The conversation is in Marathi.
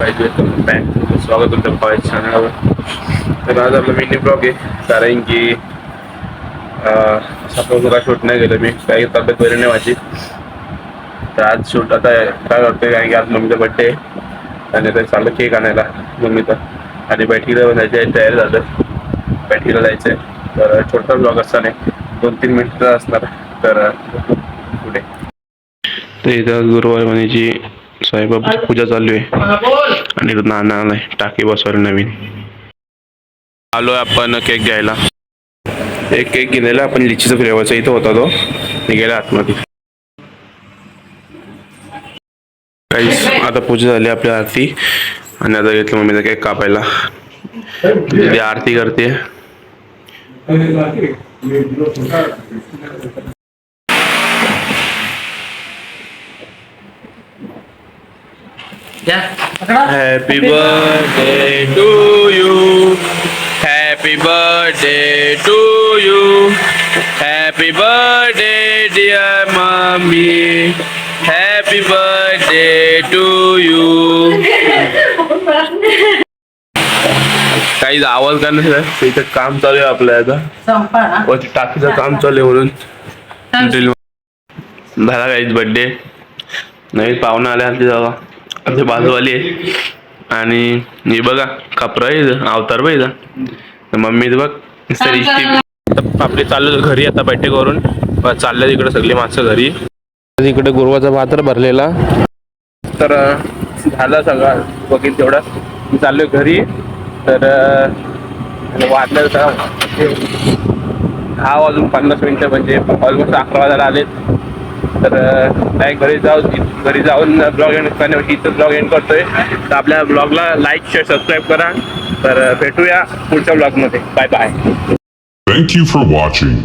पाहिजे. बँक स्वागत तुमच्या पाच चॅनलवर तर आज आपला मिनी ब्लॉग आहे. कारण की सकाळ काय शूट नाही गेलं मी. काही तब्येत बरी नाही माझी. तर आज शूट आता काय करतोय कारण की आज मम्मीचा बड्डे आहे. आणि तर चाललं केक आणायला मम्मीचा. आणि बैठकीला पण जायचं आहे तयार झालं. बैठकीला जायचं आहे तर छोटा ब्लॉग असता नाही दोन तीन मिनटाचा असणार. तर पुढे. तर इथं गुरुवार म्हणायची साईबाबाची पूजा चालू आहे. आणि नाना आलाय. टाकी बसवायला नवीन. आलोय आपण केक घ्यायला. एक केक घेतलेला आपण लिचीचा फ्लेवरचा इथं होता तो. गेला आतमध्ये. काहीच आता पूजा झाली आपली आरती. आणि आता घेतलं मम्मीचा केक कापायला. आरती करते. Happy birthday to you. Happy birthday to you. Happy birthday, dear mommy. Happy birthday to you. काही आवाज करण्याचं इथं काम चालू आहे आपलं आता टाकीचं काम चालू आहे म्हणून झाला काहीच बड्डे नवीन पाहुणा आले आमची जागा आमची बाजूवाली आहे. आणि हे बघा इथं, अवतार इथं. तर मम्मी बघ आपले चाललं घरी आता बैठक करून चाललं तिकडे सगळी माणसं घरी. इकडे गुरुवाचा भातर भरलेला. तर झालं सगळं बघील तेवढा. मी चाललोय घरी. तर वाजलं सगळं. दहा वाजून पन्नास मिनिटं म्हणजे ऑलमोस्ट अकरा वाजायला आलेत. तर काय घरी जाऊन घरी जाऊन ब्लॉग एंड करण्यापेक्षा इथं ब्लॉग एंड करतोय. तर आपल्या ब्लॉगला लाईक शेअर सबस्क्राईब करा. तर भेटूया पुढच्या ब्लॉगमध्ये bye bye thank you for watching.